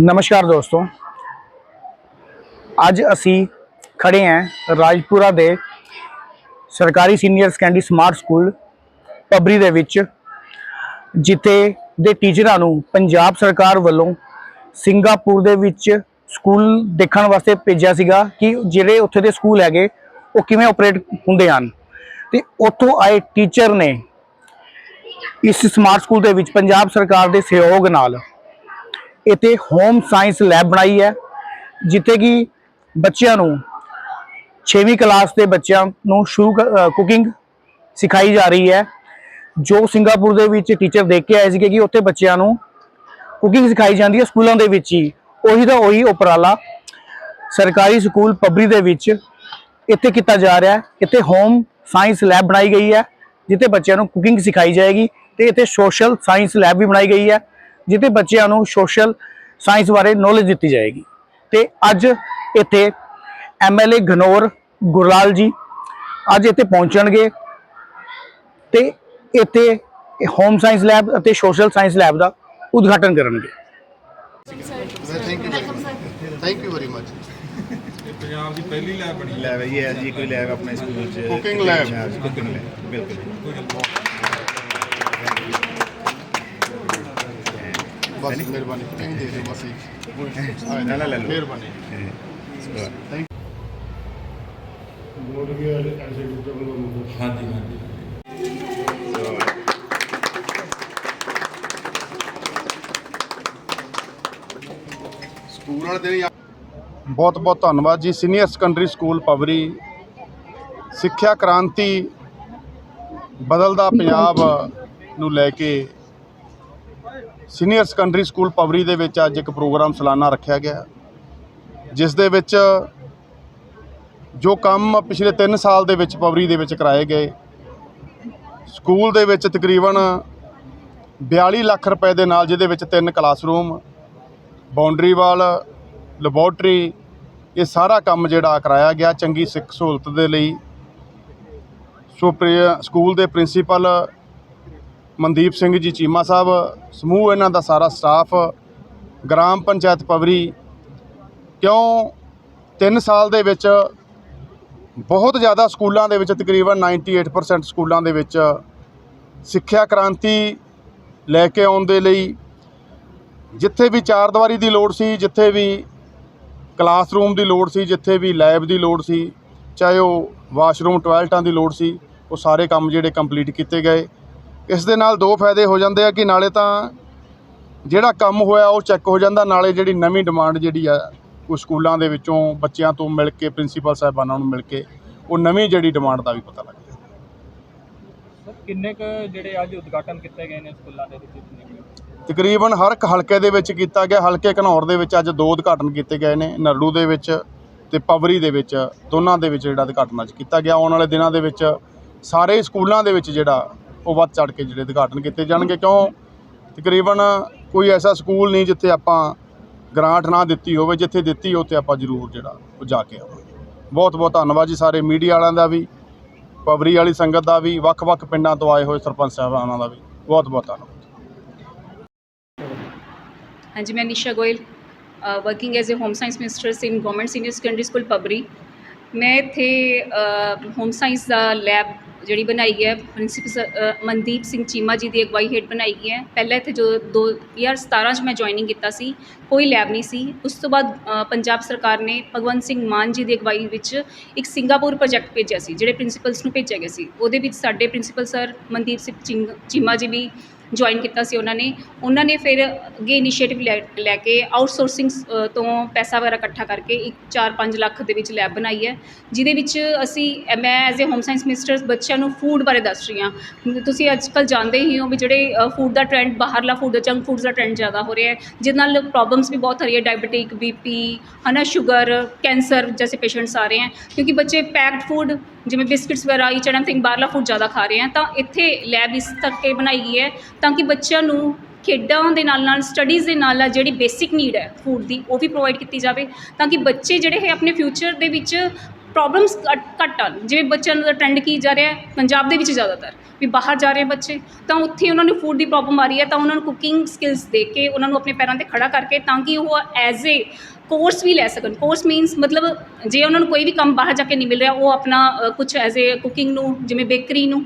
ਨਮਸਕਾਰ ਦੋਸਤੋ। ਅੱਜ ਅਸੀਂ ਖੜੇ ਹਾਂ ਰਾਜਪੁਰਾ ਦੇ ਸਰਕਾਰੀ senior secondary smart school Pabri ਦੇ ਵਿੱਚ, ਜਿੱਥੇ ਦੇ ਟੀਚਰਾਂ ਨੂੰ ਪੰਜਾਬ ਸਰਕਾਰ ਵੱਲੋਂ ਸਿੰਗਾਪੁਰ ਦੇ ਵਿੱਚ ਸਕੂਲ ਦੇਖਣ ਵਾਸਤੇ ਭੇਜਿਆ ਸੀਗਾ ਕਿ ਜਿਹੜੇ ਉੱਥੇ ਦੇ ਸਕੂਲ ਹੈਗੇ, ਉਹ ਕਿਵੇਂ ਆਪਰੇਟ ਹੁੰਦੇ ਹਨ। ਤੇ ਉੱਥੋਂ ਆਏ ਟੀਚਰ ਨੇ ਇਸ ਸਮਾਰਟ ਸਕੂਲ ਦੇ ਵਿੱਚ ਪੰਜਾਬ ਸਰਕਾਰ ਦੇ ਸਹਿਯੋਗ ਨਾਲ ਇੱਥੇ ਹੋਮ ਸਾਇੰਸ ਲੈਬ ਬਣਾਈ ਹੈ, ਜਿੱਥੇ ਕਿ ਬੱਚਿਆਂ ਨੂੰ 6ਵੀਂ ਕਲਾਸ ਦੇ ਬੱਚਿਆਂ ਨੂੰ ਸ਼ੁਰੂ ਕੁਕਿੰਗ ਸਿਖਾਈ ਜਾ ਰਹੀ ਹੈ, ਜੋ ਸਿੰਗਾਪੁਰ ਦੇ ਵਿੱਚ ਟੀਚਰ ਦੇਖ ਕੇ ਆਏ ਸੀਗੇ ਕਿ ਉੱਥੇ ਬੱਚਿਆਂ ਨੂੰ ਕੁਕਿੰਗ ਸਿਖਾਈ ਜਾਂਦੀ ਹੈ, ਸਕੂਲਾਂ ਦੇ ਵਿੱਚ ਹੀ। ਉਹੀ ਦਾ ਉਹੀ ਉਪਰਾਲਾ ਸਰਕਾਰੀ ਸਕੂਲ ਪਬਰੀ ਦੇ ਵਿੱਚ ਇੱਥੇ ਕੀਤਾ ਜਾ ਰਿਹਾ ਹੈ। ਇੱਥੇ ਹੋਮ ਸਾਇੰਸ ਲੈਬ ਬਣਾਈ ਗਈ ਹੈ, ਜਿੱਥੇ ਬੱਚਿਆਂ ਨੂੰ ਕੁਕਿੰਗ ਸਿਖਾਈ ਜਾਏਗੀ ਤੇ ਇੱਥੇ ਸੋਸ਼ਲ ਸਾਇੰਸ ਲੈਬ ਵੀ ਬਣਾਈ ਗਈ ਹੈ। ਜਿੱਥੇ ਬੱਚਿਆਂ ਨੂੰ ਸੋਸ਼ਲ ਸਾਇੰਸ ਬਾਰੇ ਨੌਲੇਜ ਦਿੱਤੀ ਜਾਏਗੀ। ਤੇ ਅੱਜ ਇੱਥੇ ਐਮਐਲਏ ਘਨੌਰ ਗੁਰਲਾਲ ਜੀ ਅੱਜ ਇੱਥੇ ਪਹੁੰਚਣਗੇ। ਤੇ ਇੱਥੇ ਹੋਮ ਸਾਇੰਸ ਲੈਬ ਅਤੇ ਸੋਸ਼ਲ ਸਾਇੰਸ ਲੈਬ ਦਾ ਉਦਘਾਟਨ ਕਰਨਗੇ। Thank you thank you very much Punjab ਦੀ ਪਹਿਲੀ ਲੈਬ ਬਣੀ। ਲੈਬ ਹੈ ਇਹ ਹੈ ਜੀ ਕੋਈ ਲੈਬ ਆਪਣੇ ਸਕੂਲ ਚ Cooking lab. ਕੁਕਿੰਗ ਲੈਬ ਬਿਲਕੁਲ। ਬਸ ਮਿਹਰਬਾਨੀ। ਥੈਂਕ ਦੇ ਦਿਓ ਬਸ ਇੱਕ। ਹਾਂ, ਨਾ, ਨਾ, ਲੈ ਲਓ। ਮਿਹਰਬਾਨੀ। ਹਾਂਜੀ ਹਾਂਜੀ। ਸਕੂਲ ਵਾਲੇ ਬਹੁਤ ਬਹੁਤ ਧੰਨਵਾਦ ਜੀ। Senior secondary school Pavri. ਸਿੱਖਿਆ ਕ੍ਰਾਂਤੀ ਬਦਲਦਾ ਪੰਜਾਬ ਨੂੰ ਲੈ ਕੇ ਸੀਨੀਅਰ ਸੈਕੰਡਰੀ ਸਕੂਲ ਪਵਰੀ ਦੇ ਵਿੱਚ ਅੱਜ ਇੱਕ ਪ੍ਰੋਗਰਾਮ ਸਾਲਾਨਾ ਰੱਖਿਆ ਗਿਆ। ਜਿਸ ਦੇ ਵਿੱਚ ਜੋ ਕੰਮ ਪਿਛਲੇ 3 ਸਾਲ ਦੇ ਵਿੱਚ ਪਵਰੀ ਦੇ ਵਿੱਚ ਕਰਾਏ ਗਏ, ਸਕੂਲ ਦੇ ਵਿੱਚ ਤਕਰੀਬਨ 42 ਲੱਖ ਰੁਪਏ ਦੇ ਨਾਲ ਜਿਹਦੇ ਵਿੱਚ ਤਿੰਨ ਕਲਾਸਰੂਮ, ਬਾਉਂਡਰੀ ਵਾਲ, ਲੈਬੋਰਟਰੀ, ਇਹ ਸਾਰਾ ਕੰਮ ਜਿਹੜਾ ਕਰਾਇਆ ਗਿਆ ਚੰਗੀ ਸਿੱਖ ਸਹੂਲਤ ਦੇ ਲਈ। ਸੋ ਸਕੂਲ ਦੇ ਪ੍ਰਿੰਸੀਪਲ ਮਨਦੀਪ ਸਿੰਘ ਜੀ ਚੀਮਾ ਸਾਹਿਬ, ਸਮੂਹ ਇਹਨਾਂ ਦਾ ਸਾਰਾ ਸਟਾਫ ਗ੍ਰਾਮ ਪੰਚਾਇਤ ਪਵਰੀ, ਕਿਉਂ 3 ਸਾਲ ਦੇ ਵਿੱਚ ਬਹੁਤ ਜ਼ਿਆਦਾ ਸਕੂਲਾਂ ਦੇ ਵਿੱਚ ਤਕਰੀਬਨ 98% ਸਕੂਲਾਂ ਦੇ ਵਿੱਚ ਸਿੱਖਿਆ ਕ੍ਰਾਂਤੀ ਲੈ ਕੇ ਆਉਣ ਦੇ ਲਈ ਜਿੱਥੇ ਵੀ ਚਾਰ ਦੀਵਾਰੀ ਦੀ ਲੋੜ ਸੀ, ਜਿੱਥੇ ਵੀ ਕਲਾਸਰੂਮ ਦੀ ਲੋੜ ਸੀ, ਜਿੱਥੇ ਵੀ ਲੈਬ ਦੀ ਲੋੜ ਸੀ, ਚਾਹੇ ਉਹ ਵਾਸ਼ਰੂਮ ਟਾਇਲਟਾਂ ਦੀ ਲੋੜ ਸੀ, ਉਹ ਸਾਰੇ ਕੰਮ ਜਿਹੜੇ ਕੰਪਲੀਟ ਕੀਤੇ ਗਏ। ਇਸ ਦੇ ਨਾਲ ਦੋ ਫਾਇਦੇ ਹੋ ਜਾਂਦੇ ਆ ਕਿ ਨਾਲੇ ਤਾਂ ਜਿਹੜਾ ਕੰਮ ਹੋਇਆ ਉਹ ਚੈੱਕ ਹੋ ਜਾਂਦਾ ਨਾਲੇ ਜਿਹੜੀ ਨਵੀਂ ਡਿਮਾਂਡ ਜਿਹੜੀ ਆ ਉਹ ਸਕੂਲਾਂ ਦੇ ਵਿੱਚੋਂ ਬੱਚਿਆਂ ਤੋਂ ਮਿਲ ਕੇ ਪ੍ਰਿੰਸੀਪਲ ਸਾਹਿਬਾਨਾਂ ਨੂੰ ਮਿਲ ਕੇ ਉਹ ਨਵੀਂ ਜਿਹੜੀ ਡਿਮਾਂਡ ਦਾ ਵੀ ਪਤਾ ਲੱਗਦਾ ਸਰ ਕਿੰਨੇ ਕ ਜਿਹੜੇ ਅੱਜ ਉਦਘਾਟਨ ਕੀਤੇ ਗਏ ਨੇ ਸਕੂਲਾਂ ਦੇ ਵਿੱਚ? ਤਕਰੀਬਨ ਹਰ ਇੱਕ ਹਲਕੇ ਦੇ ਵਿੱਚ ਕੀਤਾ ਗਿਆ ਹਲਕੇ ਘਨੌਰ ਦੇ ਵਿੱਚ ਅੱਜ ਦੋ ਉਦਘਾਟਨ ਕੀਤੇ ਗਏ ਨੇ ਨਰੜੂ ਦੇ ਵਿੱਚ ਤੇ ਪਵਰੀ ਦੇ ਵਿੱਚ ਦੋਨਾਂ ਦੇ ਵਿੱਚ ਜਿਹੜਾ ਉਦਘਾਟਨ ਅੱਜ ਕੀਤਾ ਗਿਆ ਆਉਣ ਵਾਲੇ ਦਿਨਾਂ ਦੇ ਵਿੱਚ ਸਾਰੇ ਸਕੂਲਾਂ ਦੇ ਵਿੱਚ ਜਿਹੜਾ ਉਹ ਵੱਧ ਚੜ ਕੇ ਜਿਹੜੇ ਉਦਘਾਟਨ ਕੀਤੇ ਜਾਣਗੇ। ਕਿਉਂ? ਤਕਰੀਬਨ ਕੋਈ ਐਸਾ ਸਕੂਲ ਨਹੀਂ ਜਿੱਥੇ ਆਪਾਂ ਗ੍ਰਾਂਟ ਨਾ ਦਿੱਤੀ ਹੋਵੇ, ਜਿੱਥੇ ਦਿੱਤੀ ਉੱਥੇ ਆਪਾਂ ਜ਼ਰੂਰ ਜਿਹੜਾ ਉਹ ਜਾ ਕੇ ਆਵਾਂਗੇ। ਬਹੁਤ ਬਹੁਤ ਧੰਨਵਾਦ ਜੀ ਸਾਰੇ ਮੀਡੀਆ ਵਾਲਿਆਂ ਦਾ ਵੀ ਪਵਰੀ ਵਾਲੀ ਸੰਗਤ ਦਾ ਵੀ, ਵੱਖ-ਵੱਖ ਪਿੰਡਾਂ ਤੋਂ ਆਏ ਹੋਏ ਸਰਪੰਚ ਸਾਹਿਬਾਨਾਂ ਦਾ ਵੀ। ਬਹੁਤ ਬਹੁਤ ਧੰਨਵਾਦ। ਹਾਂਜੀ, ਮੈਂ Nisha Goyal working as uh home science mistress in government senior secondary school Pabri. ਮੈਂ ਇੱਥੇ ਹੋਮ ਸਾਇੰਸ ਦਾ ਲੈਬ ਜਿਹੜੀ ਬਣਾਈ ਹੈ ਪ੍ਰਿੰਸੀਪਲ ਮਨਦੀਪ ਸਿੰਘ ਚੀਮਾ ਜੀ ਦੀ ਅਗਵਾਈ ਹੇਠ ਬਣਾਈ ਗਈ ਹੈ। ਪਹਿਲਾਂ ਇੱਥੇ ਜੋ 2017 'ਚ ਮੈਂ ਜੁਆਇਨਿੰਗ ਕੀਤਾ ਸੀ, ਕੋਈ ਲੈਬ ਨਹੀਂ ਸੀ। ਉਸ ਤੋਂ ਬਾਅਦ ਪੰਜਾਬ ਸਰਕਾਰ ਨੇ ਭਗਵੰਤ ਸਿੰਘ ਮਾਨ ਜੀ ਦੀ ਅਗਵਾਈ ਵਿੱਚ ਇੱਕ ਸਿੰਗਾਪੁਰ ਪ੍ਰੋਜੈਕਟ ਭੇਜਿਆ ਸੀ, ਜਿਹੜੇ ਪ੍ਰਿੰਸੀਪਲਸ ਨੂੰ ਭੇਜਿਆ ਗਿਆ ਸੀ। ਉਹਦੇ ਵਿੱਚ ਸਾਡੇ ਪ੍ਰਿੰਸੀਪਲ ਸਰ ਮਨਦੀਪ ਸਿੰਘ ਚਿੰਗ- ਚੀਮਾ ਜੀ ਵੀ ਜੁਆਇਨ ਕੀਤਾ ਸੀ ਉਹਨਾਂ ਨੇ। ਉਹਨਾਂ ਨੇ ਫਿਰ ਅੱਗੇ ਇਨੀਸ਼ੀਏਟਿਵ ਲੈ ਲੈ ਕੇ ਆਊਟਸੋਰਸਿੰਗ ਤੋਂ ਪੈਸਾ ਵਗੈਰਾ ਇਕੱਠਾ ਕਰਕੇ ਇੱਕ 4-5 ਲੱਖ ਦੇ ਵਿੱਚ ਲੈਬ ਬਣਾਈ ਹੈ, ਜਿਹਦੇ ਵਿੱਚ ਅਸੀਂ, ਮੈਂ as uh home science mistress ਬੱਚਿਆਂ ਨੂੰ ਫੂਡ ਬਾਰੇ ਦੱਸ ਰਹੀ ਹਾਂ। ਤੁਸੀਂ ਅੱਜ ਕੱਲ੍ਹ ਜਾਣਦੇ ਹੀ ਹੋ ਵੀ ਜਿਹੜੇ ਫੂਡ ਦਾ ਟ੍ਰੈਂਡ ਬਾਹਰਲਾ ਫੂਡ ਦਾ ਜੰਕ ਫੂਡਸ ਦਾ ਟ੍ਰੈਂਡ ਜ਼ਿਆਦਾ ਹੋ ਰਿਹਾ ਹੈ, ਜਿਹਦੇ ਨਾਲ ਪ੍ਰੋਬਲਮਸ ਵੀ ਬਹੁਤ ਆ ਰਹੀ ਹੈ ਡਾਇਬੀਟਿਕ ਬੀਪੀ ਹਨਾ ਸ਼ੂਗਰ ਕੈਂਸਰ ਜੈਸੇ ਪੇਸ਼ੈਂਟਸ ਆ ਰਹੇ ਹੈ, ਕਿਉਂਕਿ ਬੱਚੇ ਪੈਕਡ ਫੂਡ ਜਿਵੇਂ ਬਿਸਕਿਟਸ ਵਗੈਰਾ ਈਚ ਐਂਡ ਥਿੰਗ ਬਾਹਰਲਾ ਫੂਡ ਜ਼ਿਆਦਾ ਖਾ ਰਹੇ ਹੈ ਤਾਂ ਇੱਥੇ ਲੈਬ ਇਸ ਕਰਕੇ ਬਣਾਈ ਗਈ ਹੈ, ਤਾਂ ਕਿ ਬੱਚਿਆਂ ਨੂੰ ਖੇਡਾਂ ਦੇ ਨਾਲ ਨਾਲ ਸਟੱਡੀਜ਼ ਦੇ ਨਾਲ ਨਾਲ ਜਿਹੜੀ ਬੇਸਿਕ ਨੀਡ ਹੈ ਫੂਡ ਦੀ, ਉਹ ਵੀ ਪ੍ਰੋਵਾਈਡ ਕੀਤੀ ਜਾਵੇ, ਤਾਂ ਕਿ ਬੱਚੇ ਜਿਹੜੇ ਹੈ ਆਪਣੇ ਫਿਊਚਰ ਦੇ ਵਿੱਚ ਪ੍ਰੋਬਲਮਸ ਘੱਟ ਹਨ ਜਿਵੇਂ ਬੱਚਿਆਂ ਦਾ ਟ੍ਰੈਂਡ ਕੀ ਜਾ ਰਿਹਾ ਪੰਜਾਬ ਦੇ ਵਿੱਚ ਜ਼ਿਆਦਾਤਰ ਵੀ ਬਾਹਰ ਜਾ ਰਹੇ ਬੱਚੇ, ਤਾਂ ਉੱਥੇ ਉਹਨਾਂ ਨੂੰ ਫੂਡ ਦੀ ਪ੍ਰੋਬਲਮ ਆ ਰਹੀ ਹੈ, ਤਾਂ ਉਹਨਾਂ ਨੂੰ ਕੁਕਿੰਗ ਸਕਿੱਲਸ ਦੇ ਕੇ ਉਹਨਾਂ ਨੂੰ ਆਪਣੇ ਪੈਰਾਂ ਤੇ ਖੜਾ ਕਰਕੇ, ਤਾਂ ਕਿ ਉਹ ਐਜ਼ ਏ ਕੋਰਸ ਵੀ ਲੈ ਸਕਣ। ਕੋਰਸ ਮੀਨਸ ਮਤਲਬ ਜੇ ਉਹਨਾਂ ਨੂੰ ਕੋਈ ਵੀ ਕੰਮ ਬਾਹਰ ਜਾ ਕੇ ਨਹੀਂ ਮਿਲ ਰਿਹਾ, ਉਹ ਆਪਣਾ ਕੁਝ ਐਜ਼ ਏ ਕੁਕਿੰਗ ਨੂੰ, ਜਿਵੇਂ ਬੇਕਰੀ ਨੂੰ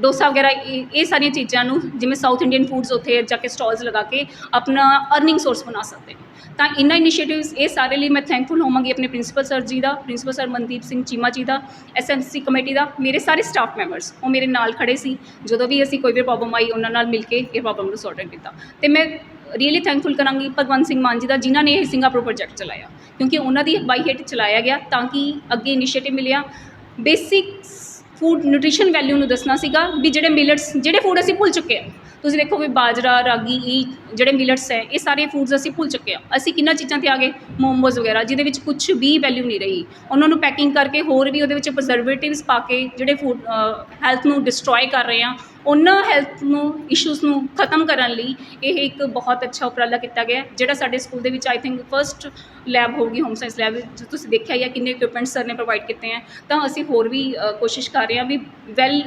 ਡੋਸਾ ਵਗੈਰਾ, ਇਹ ਇਹ ਸਾਰੀਆਂ ਚੀਜ਼ਾਂ ਨੂੰ, ਜਿਵੇਂ ਸਾਊਥ ਇੰਡੀਅਨ ਫੂਡਸ ਉੱਥੇ ਜਾ ਕੇ ਸਟਾਲਸ ਲਗਾ ਕੇ ਆਪਣਾ ਅਰਨਿੰਗ ਸੋਰਸ ਬਣਾ ਸਕਦੇ ਨੇ। ਤਾਂ ਇਹਨਾਂ ਇਨੀਸ਼ੀਏਟਿਵਸ ਇਹ ਸਾਰੇ ਲਈ ਮੈਂ ਥੈਂਕਫੁਲ ਹੋਵਾਂਗੀ ਆਪਣੇ ਪ੍ਰਿੰਸੀਪਲ ਸਰ ਜੀ ਦਾ ਪ੍ਰਿੰਸੀਪਲ ਸਰ ਮਨਦੀਪ ਸਿੰਘ ਚੀਮਾ ਜੀ ਦਾ ਐਸਐਮਸੀ ਕਮੇਟੀ ਦਾ, ਮੇਰੇ ਸਾਰੇ ਸਟਾਫ ਮੈਂਬਰਸ ਉਹ ਮੇਰੇ ਨਾਲ ਖੜੇ ਸੀ। ਜਦੋਂ ਵੀ ਅਸੀਂ ਕੋਈ ਵੀ ਪ੍ਰੋਬਲਮ ਆਈ, ਉਹਨਾਂ ਨਾਲ ਮਿਲ ਕੇ ਇਹ ਪ੍ਰੋਬਲਮ ਨੂੰ ਸੌਰਟ ਕੀਤਾ। ਤੇ ਮੈਂ ਰੀਅਲੀ ਥੈਂਕਫੁਲ ਕਰਾਂਗੀ ਭਗਵੰਤ ਸਿੰਘ ਮਾਨ ਜੀ ਦਾ, ਜਿਨ੍ਹਾਂ ਨੇ ਇਹ ਸਿੰਗਾਪੁਰ ਪ੍ਰੋਜੈਕਟ ਚਲਾਇਆ। ਕਿਉਂਕਿ ਉਹਨਾਂ ਦੀ ਅਗਵਾਈ ਹੇਠ ਚਲਾਇਆ ਗਿਆ ਤਾਂ ਕਿ ਅੱਗੇ ਇਨੀਸ਼ੀਏਟਿਵ ਮਿਲਿਆ। ਬੇਸਿਕ ਫੂਡ ਨਿਊਟ੍ਰੀਸ਼ਨ ਵੈਲਿਊ ਨੂੰ ਦੱਸਣਾ ਸੀਗਾ ਵੀ ਜਿਹੜੇ ਮਿਲਟਸ ਜਿਹੜੇ ਫੂਡ ਅਸੀਂ ਭੁੱਲ ਚੁੱਕੇ ਹਾਂ। ਤੁਸੀਂ ਦੇਖੋ ਵੀ ਬਾਜਰਾ, ਰਾਗੀ, ਇਹ ਜਿਹੜੇ ਮਿਲਟਸ ਹੈ, ਇਹ ਸਾਰੇ ਫੂਡਸ ਅਸੀਂ ਭੁੱਲ ਚੁੱਕੇ ਹਾਂ। ਅਸੀਂ ਕਿੰਨਾ ਚੀਜ਼ਾਂ ਤੇ ਆ ਗਏ? ਮੋਮੋਜ਼ ਵਗੈਰਾ, ਜਿਹਦੇ ਵਿੱਚ ਕੁਝ ਵੀ ਵੈਲਿਊ ਨਹੀਂ ਰਹੀ। ਉਹਨਾਂ ਨੂੰ ਪੈਕਿੰਗ ਕਰਕੇ ਹੋਰ ਵੀ ਉਹਦੇ ਵਿੱਚ ਪ੍ਰੀਜ਼ਰਵੇਟਿਵਸ ਪਾ ਕੇ ਜਿਹੜੇ ਫੂਡ ਹੈਲਥ ਨੂੰ ਡਿਸਟਰੋਏ ਕਰ ਰਹੇ ਆ ਉਹਨਾਂ ਹੈਲਥ ਨੂੰ ਇਸ਼ੂਜ਼ ਨੂੰ ਖਤਮ ਕਰਨ ਲਈ ਇਹ ਇੱਕ ਬਹੁਤ ਅੱਛਾ ਉਪਰਾਲਾ ਕੀਤਾ ਗਿਆ ਜਿਹੜਾ ਸਾਡੇ ਸਕੂਲ ਦੇ ਵਿੱਚ ਆਈ ਥਿੰਕ ਫਰਸਟ ਲੈਬ ਹੋਊਗੀ ਹੋਮ ਸਾਇੰਸ ਲੈਬ ਜੋ ਤੁਸੀਂ ਦੇਖਿਆ ਹੀ ਹੈ ਕਿੰਨੇ ਇਕਵਿਪਮੈਂਟਸ ਸਰ ਨੇ ਪ੍ਰੋਵਾਈਡ ਕੀਤੇ ਹੈ ਤਾਂ ਅਸੀਂ ਹੋਰ ਵੀ ਕੋਸ਼ਿਸ਼ ਕਰ ਰਹੇ ਹਾਂ ਵੀ ਵੈਲ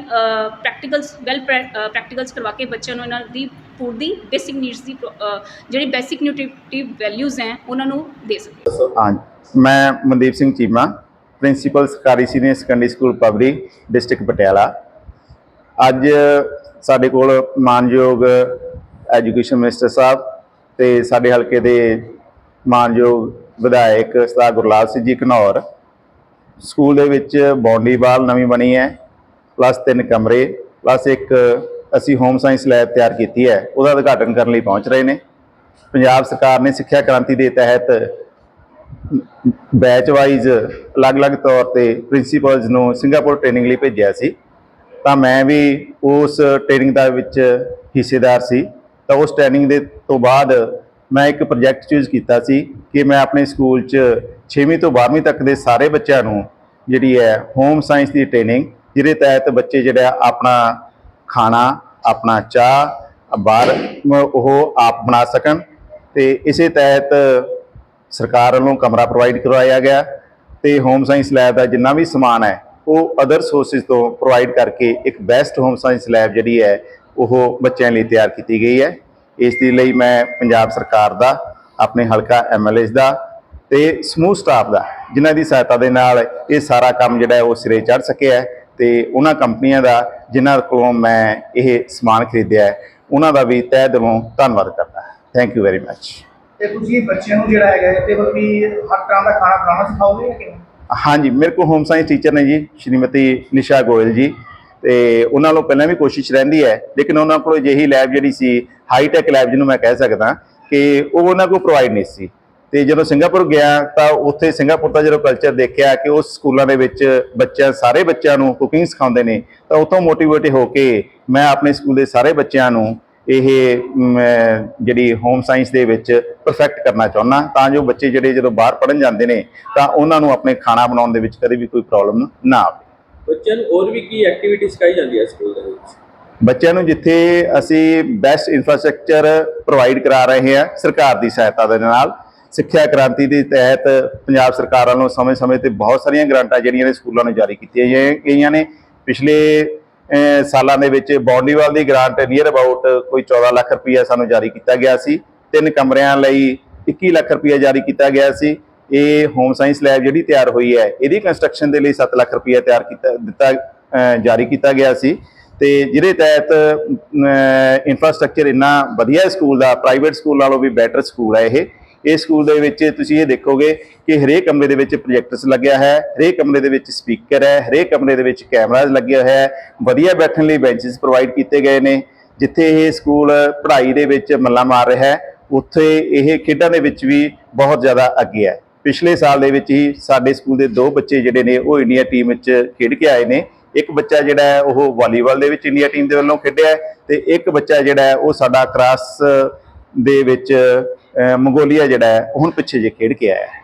ਪ੍ਰੈਕਟੀਕਲਸ ਵੈਲ ਪ੍ਰੈਕਟੀਕਲਸ ਕਰਵਾ ਕੇ ਬੱਚਿਆਂ ਨੂੰ ਇਹਨਾਂ ਦੀ ਫੂਡ ਬੇਸਿਕ ਨੀਡਸ ਦੀ ਅ, ਜਿਹੜੀ ਬੇਸਿਕ ਨਿਊਟ੍ਰੀਟਿਵ ਵੈਲਿਊਜ਼ ਹੈ ਉਹਨਾਂ ਨੂੰ ਦੇ ਸਕੀਏ। ਹਾਂ ਮੈਂ ਮਨਦੀਪ ਸਿੰਘ ਚੀਮਾ ਪ੍ਰਿੰਸੀਪਲ ਸਰਕਾਰੀ senior secondary school Pabri district Patiala. ਅੱਜ ਸਾਡੇ ਕੋਲ ਮਾਨਯੋਗ ਐਜੂਕੇਸ਼ਨ ਮਿਨਿਸਟਰ ਸਾਹਿਬ ਤੇ ਸਾਡੇ ਹਲਕੇ ਦੇ ਮਾਨਯੋਗ ਵਿਧਾਇਕ ਸਰਦਾਰ ਗੁਰਲਾਲ ਸਿੰਘ ਜੀ ਘਨੌਰ। ਸਕੂਲ ਦੇ ਵਿੱਚ ਬੌਂਡੀ ਵਾਲ ਨਵੀਂ ਬਣੀ ਹੈ ਪਲੱਸ ਤਿੰਨ ਕਮਰੇ ਪਲੱਸ ਇੱਕ ਅਸੀਂ ਹੋਮ ਸਾਇੰਸ ਲੈਬ ਤਿਆਰ ਕੀਤੀ ਹੈ, ਉਹਦਾ ਉਦਘਾਟਨ ਕਰਨ ਲਈ ਪਹੁੰਚ ਰਹੇ ਨੇ। ਪੰਜਾਬ ਸਰਕਾਰ ਨੇ ਸਿੱਖਿਆ ਕ੍ਰਾਂਤੀ ਦੇ ਤਹਿਤ ਬੈਚ ਵਾਈਜ਼ ਅਲੱਗ-ਅਲੱਗ ਤੌਰ ਤੇ ਪ੍ਰਿੰਸੀਪਲਸ ਨੂੰ ਸਿੰਗਾਪੁਰ ਟ੍ਰੇਨਿੰਗ ਲਈ ਭੇਜਿਆ ਸੀ। ਤਾਂ ਮੈਂ ਵੀ ਉਸ ਟ੍ਰੇਨਿੰਗ ਦਾ ਵਿੱਚ ਹਿੱਸੇਦਾਰ ਸੀ। ਤਾਂ ਉਸ ਟ੍ਰੇਨਿੰਗ ਦੇ ਤੋਂ ਬਾਅਦ ਮੈਂ ਇੱਕ ਪ੍ਰੋਜੈਕਟ ਚੂਜ਼ ਕੀਤਾ ਸੀ ਕਿ ਮੈਂ ਆਪਣੇ ਸਕੂਲ 'ਚ 6ਵੀਂ ਤੋਂ 12ਵੀਂ ਤੱਕ ਦੇ ਸਾਰੇ ਬੱਚਿਆਂ ਨੂੰ ਜਿਹੜੀ ਹੈ ਹੋਮ ਸਾਇੰਸ ਦੀ ਟ੍ਰੇਨਿੰਗ ਜਿਹਦੇ ਤਹਿਤ ਬੱਚੇ ਜਿਹੜਾ ਆਪਣਾ ਖਾਣਾ, ਆਪਣਾ ਚਾਹ, ਬਾਹਰ ਉਹ ਆਪ ਬਣਾ ਸਕਣ ਤੇ ਇਸੇ ਤਹਿਤ ਸਰਕਾਰ ਵੱਲੋਂ ਕਮਰਾ ਪ੍ਰੋਵਾਈਡ ਕਰਵਾਇਆ ਗਿਆ ਤੇ ਹੋਮ ਸਾਇੰਸ ਲੈਬ ਦਾ ਜਿੰਨਾ ਵੀ ਸਮਾਨ ਹੈ ਉਹ ਅਦਰ ਸੋਰਸਿਸ ਤੋਂ ਪ੍ਰੋਵਾਈਡ ਕਰਕੇ ਇੱਕ ਬੈਸਟ ਹੋਮ ਸਾਇੰਸ ਲੈਬ ਜਿਹੜੀ ਹੈ, ਉਹ ਬੱਚਿਆਂ ਲਈ ਤਿਆਰ ਕੀਤੀ ਗਈ ਹੈ। ਇਸ ਦੇ ਲਈ ਮੈਂ ਪੰਜਾਬ ਸਰਕਾਰ ਦਾ, ਆਪਣੇ ਹਲਕਾ ਐਮਐਲਏਸ ਦਾ ਤੇ ਸਮੂਹ ਸਟਾਫ ਦਾ, ਜਿਨ੍ਹਾਂ ਦੀ ਸਹਾਇਤਾ ਦੇ ਨਾਲ ਇਹ ਸਾਰਾ ਕੰਮ ਜਿਹੜਾ ਉਹ ਸਿਰੇ ਚੜ ਸਕਿਆ ਹੈ ਤੇ ਉਹਨਾਂ ਕੰਪਨੀਆਂ ਦਾ, ਜਿਨ੍ਹਾਂ ਕੋਲੋਂ ਮੈਂ ਇਹ ਸਮਾਨ ਖਰੀਦਿਆ ਉਹਨਾਂ ਦਾ ਵੀ ਤਹਿ ਦਿਲੋਂ ਧੰਨਵਾਦ ਕਰਦਾ ਥੈਂਕ ਯੂ ਵੈਰੀ ਮੱਚ ਤੇ ਤੁਸੀਂ ਬੱਚਿਆਂ ਨੂੰ ਜਿਹੜਾ ਹੈਗਾ ਤੇ ਵੀ ਹਰ ਤਰ੍ਹਾਂ ਦਾ ਖਾਣਾ ਬਣਾਉਣਾ ਸਿਖਾਓਗੇ ਜਾਂ ਕਿਵੇਂ? ਹਾਂਜੀ, ਮੇਰੇ ਕੋਲ ਹੋਮ ਸਾਇੰਸ ਟੀਚਰ ਨੇ ਜੀ, ਸ਼੍ਰੀਮਤੀ ਨਿਸ਼ਾ ਗੋਇਲ ਜੀ। ਤੇ ਉਹਨਾਂ ਨੂੰ ਪਹਿਲਾਂ ਵੀ ਕੋਸ਼ਿਸ਼ ਰਹਿੰਦੀ ਹੈ, ਲੇਕਿਨ ਉਹਨਾਂ ਕੋਲ ਅਜਿਹੀ ਲੈਬ ਜਿਹੜੀ ਸੀ ਹਾਈ ਟੈਕ ਲੈਬ ਜਿਹਨੂੰ ਮੈਂ ਕਹਿ ਸਕਦਾ, ਕਿ ਉਹ ਉਹਨਾਂ ਕੋਲ ਪ੍ਰੋਵਾਈਡ ਨਹੀਂ ਸੀ। ਤੇ ਜਦੋਂ ਸਿੰਗਾਪੁਰ ਗਿਆ, ਤਾਂ ਉੱਥੇ ਸਿੰਗਾਪੁਰ ਦਾ ਜਦੋਂ ਕਲਚਰ ਦੇਖਿਆ ਕਿ ਉਸ ਸਕੂਲਾਂ ਦੇ ਵਿੱਚ ਬੱਚਿਆਂ, ਸਾਰੇ ਬੱਚਿਆਂ ਨੂੰ ਕੁਕਿੰਗ ਸਿਖਾਉਂਦੇ ਨੇ, ਤਾਂ ਉਤੋਂ ਮੋਟੀਵੇਟ ਹੋ ਕੇ ਮੈਂ ਆਪਣੇ ਸਕੂਲ ਦੇ ਸਾਰੇ ਬੱਚਿਆਂ ਨੂੰ ਇਹ ਜਿਹੜੀ ਹੋਮ ਸਾਇੰਸ ਦੇ ਵਿੱਚ ਪਰਫੈਕਟ ਕਰਨਾ ਚਾਹੁੰਦਾ ਤਾਂ ਜੋ ਬੱਚੇ ਜਿਹੜੇ ਜਦੋਂ ਬਾਹਰ ਪੜਨ ਜਾਂਦੇ ਨੇ ਤਾਂ ਉਹਨਾਂ ਨੂੰ ਆਪਣੇ ਖਾਣਾ ਬਣਾਉਣ ਦੇ ਵਿੱਚ ਕਦੇ ਵੀ ਕੋਈ ਪ੍ਰੋਬਲਮ ਨਾ ਆਵੇ। ਬੱਚਿਆਂ ਨੂੰ ਹੋਰ ਵੀ ਕੀ ਐਕਟੀਵਿਟੀ ਸਿਖਾਈ ਜਾਂਦੀ ਹੈ ਸਕੂਲ ਦੇ ਵਿੱਚ? ਬੱਚਿਆਂ ਨੂੰ ਜਿੱਥੇ ਅਸੀਂ ਬੈਸਟ ਇਨਫਰਾਸਟ੍ਰਕਚਰ ਪ੍ਰੋਵਾਈਡ ਕਰਾ ਰਹੇ ਹਾਂ ਸਰਕਾਰ ਦੀ ਸਹਾਇਤਾ ਦੇ ਨਾਲ ਸਿੱਖਿਆ ਕ੍ਰਾਂਤੀ ਦੇ ਤਹਿਤ ਪੰਜਾਬ ਸਰਕਾਰ ਵੱਲੋਂ ਸਮੇਂ-ਸਮੇਂ ਤੇ ਬਹੁਤ ਸਾਰੀਆਂ ਗ੍ਰਾਂਟਾਂ ਜਿਹੜੀਆਂ ਨੇ ਸਕੂਲਾਂ ਨੂੰ ਜਾਰੀ ਕੀਤੀਆਂ ਗਈਆਂ- ਨੇ। ਪਿਛਲੇ ਸਾਲਾਂ ਦੇ ਵਿੱਚ ਬੌਂਡੀਵਾਲ ਦੀ ਗ੍ਰਾਂਟ ਨੀਅਰ ਅਬਾਊਟ ਕੋਈ 14 ਲੱਖ ਰੁਪਈਆ ਸਾਨੂੰ ਜਾਰੀ ਕੀਤਾ ਗਿਆ ਸੀ। ਤਿੰਨ ਕਮਰਿਆਂ ਲਈ 21 ਲੱਖ ਰੁਪਈਆ ਜਾਰੀ ਕੀਤਾ ਗਿਆ ਸੀ। ਇਹ ਹੋਮ ਸਾਇੰਸ ਲੈਬ ਜਿਹੜੀ ਤਿਆਰ ਹੋਈ ਹੈ, ਇਹਦੀ ਕੰਸਟਰਕਸ਼ਨ ਦੇ ਲਈ 7 ਲੱਖ ਰੁਪਈਆ ਤਿਆਰ ਕੀਤਾ, ਦਿੱਤਾ ਜਾਰੀ ਕੀਤਾ ਗਿਆ ਸੀ। ਤੇ ਜਿਹਦੇ ਤਹਿਤ ਇਨਫਰਾਸਟ੍ਰਕਚਰ ਇੰਨਾ ਵਧੀਆ ਸਕੂਲ ਦਾ ਪ੍ਰਾਈਵੇਟ ਸਕੂਲ ਨਾਲੋਂ ਵੀ ਬੈਟਰ ਸਕੂਲ ਹੈ ਇਹ। ਇਸ ਸਕੂਲ ਦੇ ਵਿੱਚ ਤੁਸੀਂ ਇਹ ਦੇਖੋਗੇ ਕਿ ਹਰੇਕ ਕਮਰੇ ਦੇ ਵਿੱਚ ਪ੍ਰੋਜੈਕਟਰਸ ਲੱਗਿਆ ਹੈ, ਹਰੇਕ ਕਮਰੇ ਦੇ ਵਿੱਚ ਸਪੀਕਰ ਹੈ, ਹਰੇਕ ਕਮਰੇ ਦੇ ਵਿੱਚ ਕੈਮਰਾਜ਼ ਲੱਗਿਆ ਹੋਇਆ ਹੈ। ਵਧੀਆ ਬੈਠਣ ਲਈ ਬੈਂਚਸ ਪ੍ਰੋਵਾਈਡ ਕੀਤੇ ਗਏ ਨੇ, ਜਿੱਥੇ ਇਹ ਸਕੂਲ ਪੜ੍ਹਾਈ ਦੇ ਵਿੱਚ ਮੱਲਾ ਮਾਰ ਰਿਹਾ ਹੈ, ਉੱਥੇ ਇਹ ਖੇਡਾਂ ਦੇ ਵਿੱਚ ਵੀ ਬਹੁਤ ਜ਼ਿਆਦਾ ਅੱਗੇ ਹੈ। ਪਿਛਲੇ ਸਾਲ ਦੇ ਵਿੱਚ ਹੀ ਸਾਡੇ ਸਕੂਲ ਦੇ ਦੋ ਬੱਚੇ ਜਿਹੜੇ ਨੇ, ਉਹ ਇੰਡੀਆ ਟੀਮ ਵਿੱਚ ਖੇਡ ਕੇ ਆਏ ਨੇ। ਇੱਕ ਬੱਚਾ ਜਿਹੜਾ ਹੈ, ਉਹ ਵਾਲੀਬਾਲ ਦੇ ਵਿੱਚ ਇੰਡੀਆ ਟੀਮ ਦੇ ਵੱਲੋਂ ਖੇਡਿਆ ਹੈ ਤੇ ਇੱਕ ਬੱਚਾ ਜਿਹੜਾ ਹੈ, ਉਹ ਸਾਡਾ ਕ੍ਰਾਸ ਦੇ ਵਿੱਚ ਮੰਗੋਲੀਆ ਜਿਹੜਾ ਹੈ ਹੁਣ ਪਿੱਛੇ ਜੇ ਖੇਡ ਕੇ ਆਇਆ ਹੈ।